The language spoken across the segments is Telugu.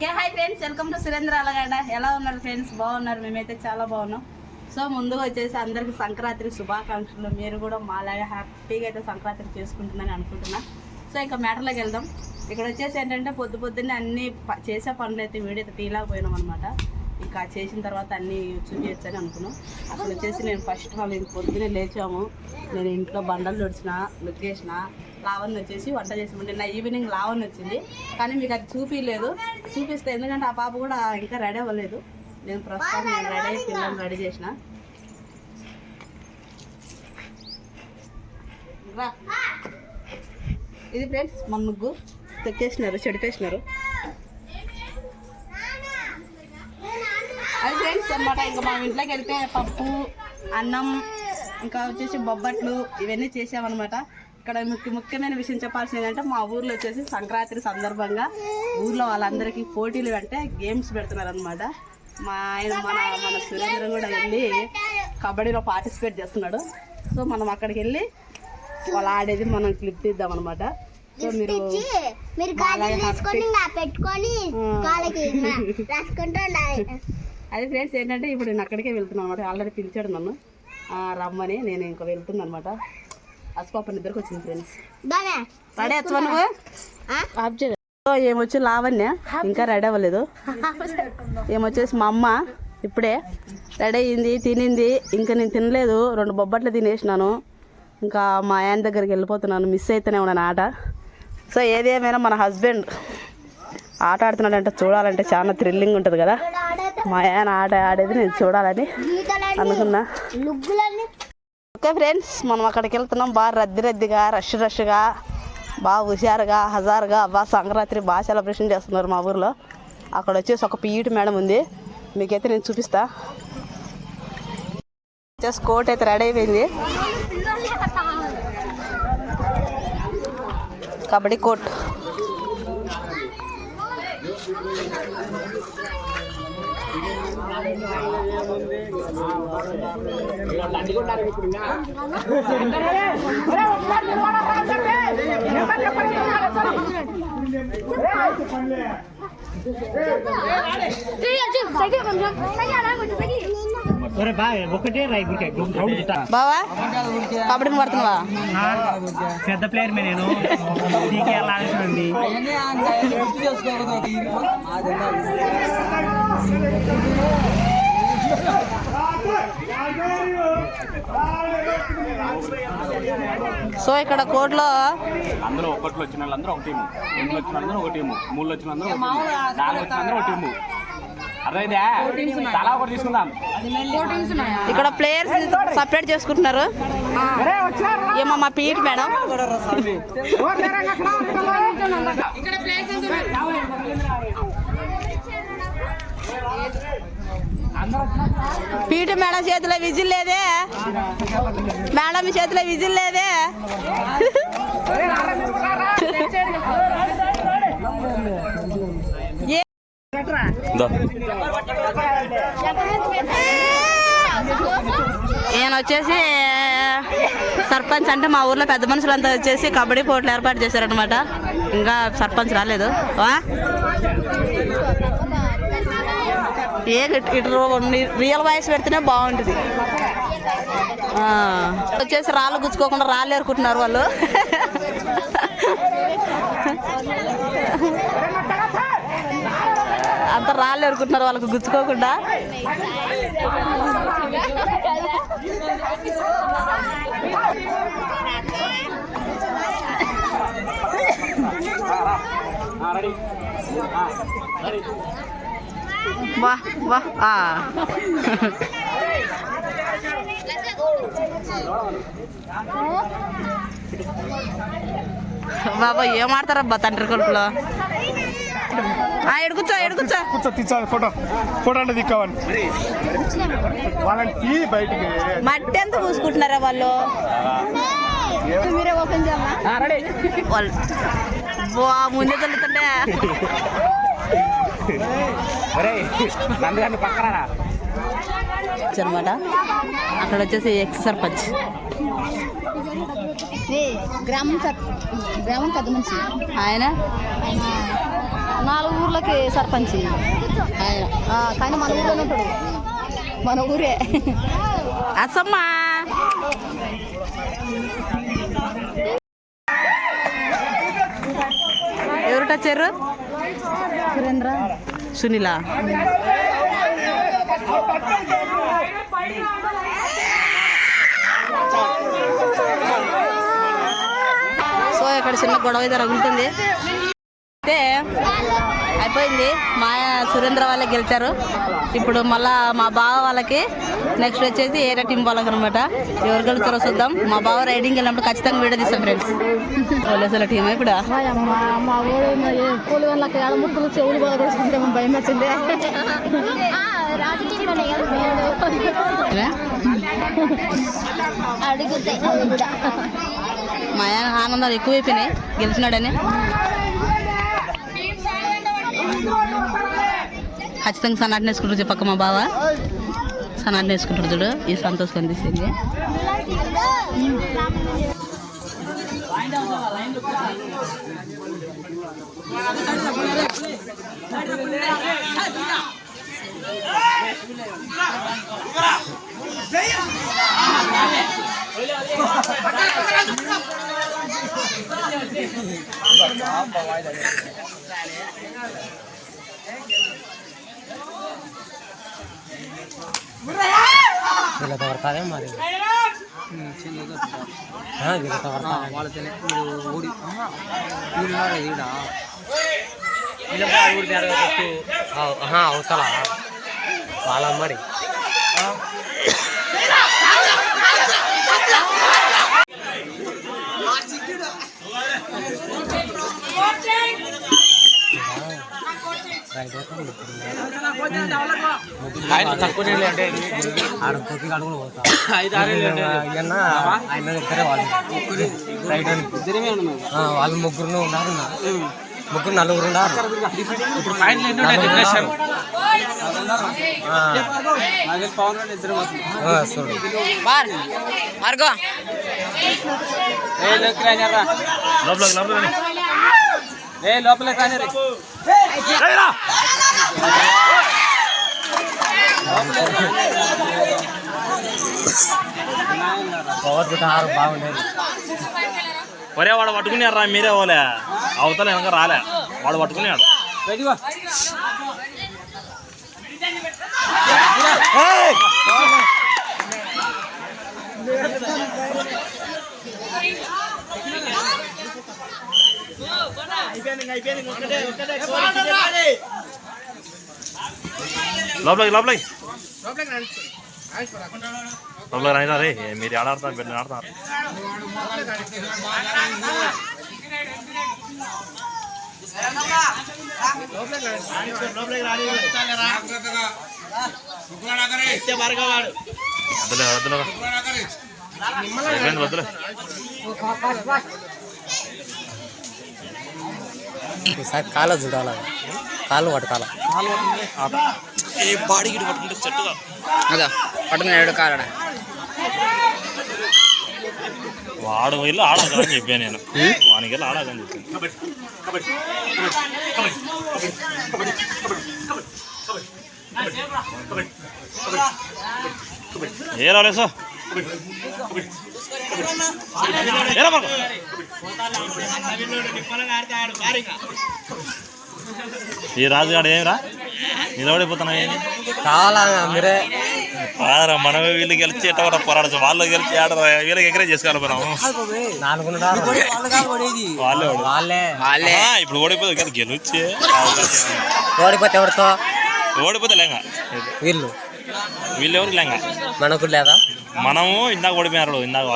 Okay hi friends welcome to Surendra Alagada. ఎలా ఉన్నారు ఫ్రెండ్స్? బాగున్నారు? మేమైతే చాలా బాగున్నాం. సో ముందుగా వచ్చేసి అందరికి సంక్రాంతి శుభాకాంక్షలు. మీరు కూడా మాలాగా హ్యాపీగా అయితే సంక్రాంతి చేసుకుంటుందని అనుకుంటున్నా. సో ఇంకా మ్యాటర్లోకి వెళ్దాం. ఇక్కడ వచ్చేసి ఏంటంటే పొద్దు పొద్దున్నే అన్ని ప- చేసే పనులు అయితే వీడియో అయితే తీయలేకపోయినాం అనమాట ఇంకా చేసిన తర్వాత అన్నీ చూపించచ్చు అని అనుకున్నాం. అసలు వచ్చేసి నేను ఫస్ట్ ఆల్ ఇంక పొద్దున్నే లేచాము. నేను ఇంట్లో బండలు తుడిచిన ముగ్గేసిన లావణ్ వచ్చేసి వంట చేసాము నిన్న ఈవినింగ్ లావణ్ వచ్చింది. కానీ మీకు అది చూపించలేదు చూపిస్తే ఎందుకంటే ఆ పాప కూడా ఇంకా రెడీ అవ్వలేదు. నేను ప్రస్తుతం నేను రెడీ అయ్యి పిల్లల్ని రెడీ చేసిన. ఇది ఫ్రెండ్స్ మన ముగ్గు. తెక్కేసినారు చెడిపేసినారు. అది ఫ్రెండ్స్ అనమాట ఇంకా మా ఇంట్లోకి వెళ్తే పప్పు అన్నం ఇంకా వచ్చేసి బొబ్బట్లు ఇవన్నీ చేసామన్నమాట. ఇక్కడ ముఖ్య ముఖ్యమైన విషయం చెప్పాల్సింది ఏంటంటే మా ఊర్లో వచ్చేసి సంక్రాంతి సందర్భంగా ఊర్లో వాళ్ళందరికీ పోటీలు అంటే గేమ్స్ పెడుతున్నారు అనమాట మా ఆయన మన మన సురేంద్ర కూడా వెళ్ళి కబడ్డీలో పార్టిసిపేట్ చేస్తున్నాడు. సో మనం అక్కడికి వెళ్ళి వాళ్ళు ఆడేది మనం క్లిప్ తీద్దాం అనమాట సో మీరు తీసుకొని పెట్టుకొని రాసుకుంటూ అది ఫ్రెండ్స్ ఏంటంటే ఇప్పుడు నేను అక్కడికే వెళ్తున్నాను అనమాట ఆల్రెడీ పిలిచాడు నన్ను. రమ్మని నేను ఇంకా వెళ్తున్నాను అనమాట అసపాప నిద్రకు వచ్చింది ఫ్రెండ్స్ నువ్వు? ఆఫ్ చేయ సో ఏమొచ్చి లావణ్య? ఇంకా రెడీ అవ్వలేదు. ఏమొచ్చేసి మా అమ్మ ఇప్పుడే రెడీ అయ్యింది తినింది. ఇంకా నేను తినలేదు. రెండు బొబ్బట్లు తినేసినాను. ఇంకా మా ఆయన దగ్గరికి వెళ్ళిపోతున్నాను. మిస్ అయితేనే ఉన్నాను ఆట. సో ఏది ఏమైనా మన హస్బెండ్ ఆట ఆడుతున్నాడంటే చూడాలంటే చాలా థ్రిల్లింగ్ ఉంటుంది కదా. మా ఆయన ఆట ఆడేది నేను చూడాలని అనుకున్నా. ఓకే ఫ్రెండ్స్ మనం అక్కడికి వెళ్తున్నాం. బాగా రద్దీ రద్దీగా రష్ రష్గా బాగా హుషారుగా హజారుగా బాగా సంక్రాంతి బాగా సెలబ్రేషన్ చేస్తున్నారు మా ఊర్లో. అక్కడ వచ్చేసి ఒక పీఈటి మేడం ఉంది. మీకైతే నేను చూపిస్తా. వచ్చేసి కోట్ అయితే రెడీ అయిపోయింది. కబడ్డీ కోట్ బావా? కబడ్డీని పడుతున్నావా ఆ, పెద్ద ప్లేయర్ మే నేను. ఎలా ఆడుతుంది సో ఇక్కడ కోర్టులో అందరూ ఒకట్లు వచ్చిన వాళ్ళందరూ ఒక టీము. రెండు వచ్చిన వాళ్ళందరూ ఒక టీము. మూడు వచ్చిన వాళ్ళందరూ ఒక టీము. నాలుగు వచ్చిన అందరూ ఒక టీము. అర్థమైందా? తలా ఒకటి తీసుకుందాం. ఇక్కడ ప్లేయర్స్ సపరేట్ చేసుకుంటున్నారు. ఏమో మా పీట్ మేడం. పీటి మేడం చేతిలో విజిల్ లేదే. మేడం చేతిలో విజిల్ లేదే. నేను ఈయన వచ్చేసి సర్పంచ్ అంటే మా ఊర్లో పెద్ద మనుషులంతా వచ్చేసి కబడ్డీ పోటీలు ఏర్పాటు చేశారనమాట ఇంకా సర్పంచ్ రాలేదు. ఏ ఇటు- రియల్ వాయిస్ పెడితేనే బాగుంటుంది. వచ్చేసి రాళ్ళు గుచ్చుకోకుండా రాళ్ళు ఏరుకుంటున్నారు వాళ్ళు. అంత రాళ్ళు ఏరుకుంటున్నారు వాళ్ళకు గుచ్చుకోకుండా. రెడీ. రెడీ. వా వా ఆ. బాబా ఏం ఆడతారబ్బా తండ్రి కొడుకులో? ఆ, ఎడుకుచ్చో ఎడుకుచ్చో కూర్చో. తీసాలి ఫోటో. ఫోటో అంటే దిక్కవని. వాళ్ళని తీ బయటికి మట్టి ఎంత పూసుకుంటున్నారా వాళ్ళు? మీరే ఓపెన్ చేయమ్మా వాళ్ళు బా ముందే తల్లుతుంటే ఒరే నందగారిని పక్కన అనమాట అక్కడ వచ్చేసి ఎక్స్ సర్పంచ్. గ్రామం గ్రామం పెద్ద మనిషి. ఆయన? నాలుగు ఊర్లో వాళ్ళకి సర్పంచ్. ఆయన. కానీ మన ఊర్లోనే ఉంటాడు. మన ఊరే. అసమ్మా! ఎవరు టచ్చారు సురేంద్ర సునీల. సో ఇక్కడ చిన్న గొడవ అయితే రగులుతుంది. అయితే అయిపోయింది. మా సురేంద్ర వాళ్ళే గెలిచారు. ఇప్పుడు మళ్ళా మా బావ వాళ్ళకి నెక్స్ట్ వచ్చేసి ఏరే టీం వాళ్ళకి అనమాట ఎవరు గెలుస్తారో చూద్దాం. మా బావ రైడింగ్ వెళ్ళినప్పుడు ఖచ్చితంగా వీడియో తీస్తాం ఫ్రెండ్స్. పోలీసుల టీం ఇప్పుడు? మా భయం వచ్చింది ఆనందాలు ఎక్కువైపోయినాయి. గెలిచినాడని. ఖచ్చితంగా సన్నాటి నేర్చుకుంటారు చెప్పక్క మా బావ. సనాన్ని నేర్చుకుంటాడు చూడు. ఈ సంతోష్ కనిపిస్తుంది వీళ్ళతో పడతాదే మరి వీళ్ళతో పడతా వాళ్ళతోనే మీరు ఈడ అవతల వాళ్ళ మరి ఆడ కొద్ది పోతా ఆయన ఆయన ఇద్దరే వాళ్ళు రైట్ వాళ్ళు ముగ్గురు ఉన్నారు ముగ్గురు నలుగురు ఉన్నారు ఇప్పుడు చూడు పవర్ పెట్టారు బాగుండేది. ఒరే వాడు పట్టుకున్నారా మీరే పోలే. అవతల వెనక రాలే. వాడు పట్టుకున్నాడు. లోపలికి లోపలికి. లోపలికి రాయినా రే మీరు ఆడాడుతున్నారు బిడ్డ ఆడుతున్నారు. వద్దులే వద్దులే. వద్దులే. ఈసారి కాలు చూడాలి కాళ్ళు పట్టుకోవాలి ఏ బాడీ గిడి పట్టుకుంటే చెట్టుగా అదా పట్టుకున్నాడు కాలడ వాడు వెళ్ళి ఆడకని చెప్పాను నేను వానికి వెళ్ళి ఆడకని చెప్పాను ఏ రాలే సో ఏరా పడుకో. ఈ రాజుగాడు ఏమిరా? నిలబడిపోతున్నావు ఏంటి కావాలా మీరే. కాదురా మనమే వీళ్ళు గెలిచి ఎట్ట పోరాడచ్చు. వాళ్ళు గెలిచి ఆడరా వీళ్ళకి ఎక్కడే చేసుకోవాలి మనం వాళ్ళే. వాళ్ళే. ఇప్పుడు ఓడిపోతే కదా గెలిచి. ఓడిపోతే ఎవరితో? ఓడిపోతే లేంగ. వీళ్ళు. వీళ్ళు ఎవరు లేంగ? మనకు లేదా? మనము ఇందాక ఓడిపోయారు ఇందాక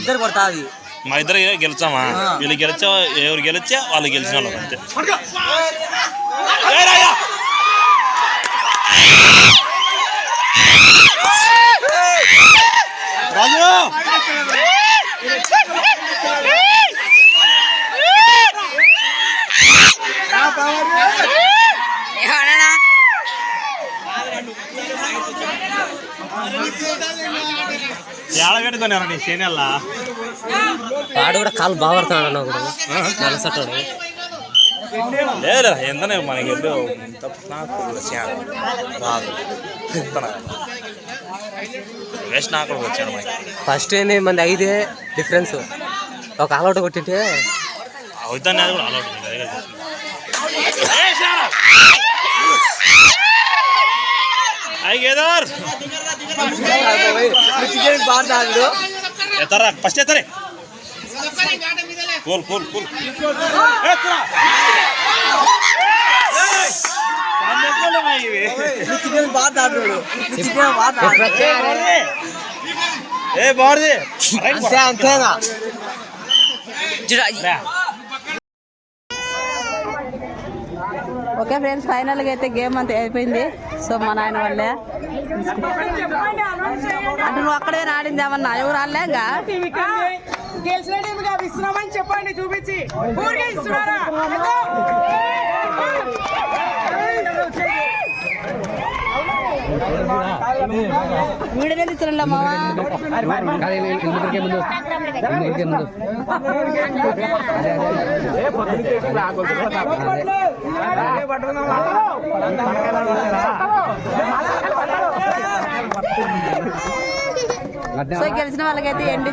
ఇద్దరు కొడతాది. మా ఇద్దరు గెలిచామా? వీళ్ళు గెలిచా ఎవరు గెలిచా వాళ్ళు గెలిచిన వాళ్ళు అంతే. ఏడగట్టుకున్నారండి శనియల్లా వాడు కూడా కాలు బాగా పడుతున్నాడు అన్న ఒకడు. నలసట్టాడు లేదు ఎంతనే మనకి నాకు వచ్చాను రాదు వేస్ట్ నాకు వచ్చాడు ఫస్ట్ ఏంది మంది ఐదే డిఫరెన్స్ ఒక ఆలౌట్ కొట్టింటే అవుతానే అది కూడా ఎత్తరా ఫస్ట్ ఎత్తరే. Cool cool cool. ఎత్తరా ఏ బాగుంది అంతే అంతేగా ఓకే ఫ్రెండ్స్ ఫైనల్గా అయితే గేమ్ అంతా అయిపోయింది. సో మా నాయన వాళ్ళే. అంటే నువ్వు అక్కడే ఆడింది ఏమన్నా ఎవరు ఆడలే ఇంకా గెలిచిన టీమ్ ఇస్తున్నామని చెప్పండి చూపించి. ఊరికే ఇస్తున్నారా? మావా సో గెలిచిన వాళ్ళకైతే ఎండి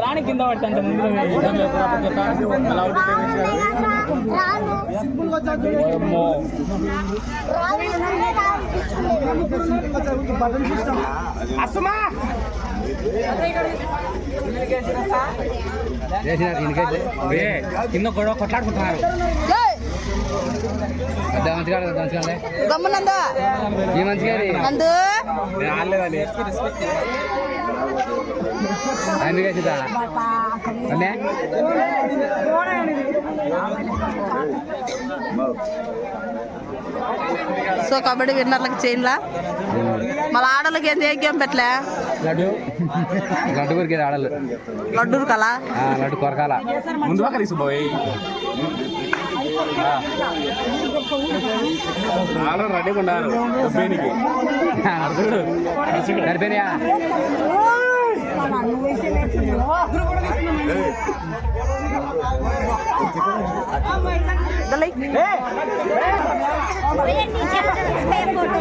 రాణి కింద చైన్లు ముందు అసమా కింద గొడవ కొట్లాడుకుంటున్నారు. గమ్మునందు ఈ మంచిగా నందు. సో కబడ్డీ విన్నర్లకు చైన్లా? మళ్ళీ ఆడలకి ఏంది ఏ గేమ్ పెట్టలే? లడ్డు. లడ్డు కొరికేది ఆడలు లడ్డూరు కలా? ఆ, లడ్డు కొరకాల. ముందు ఆలో రెడీగా ఉన్నారు డబ్బేనికి దలై ఫోటో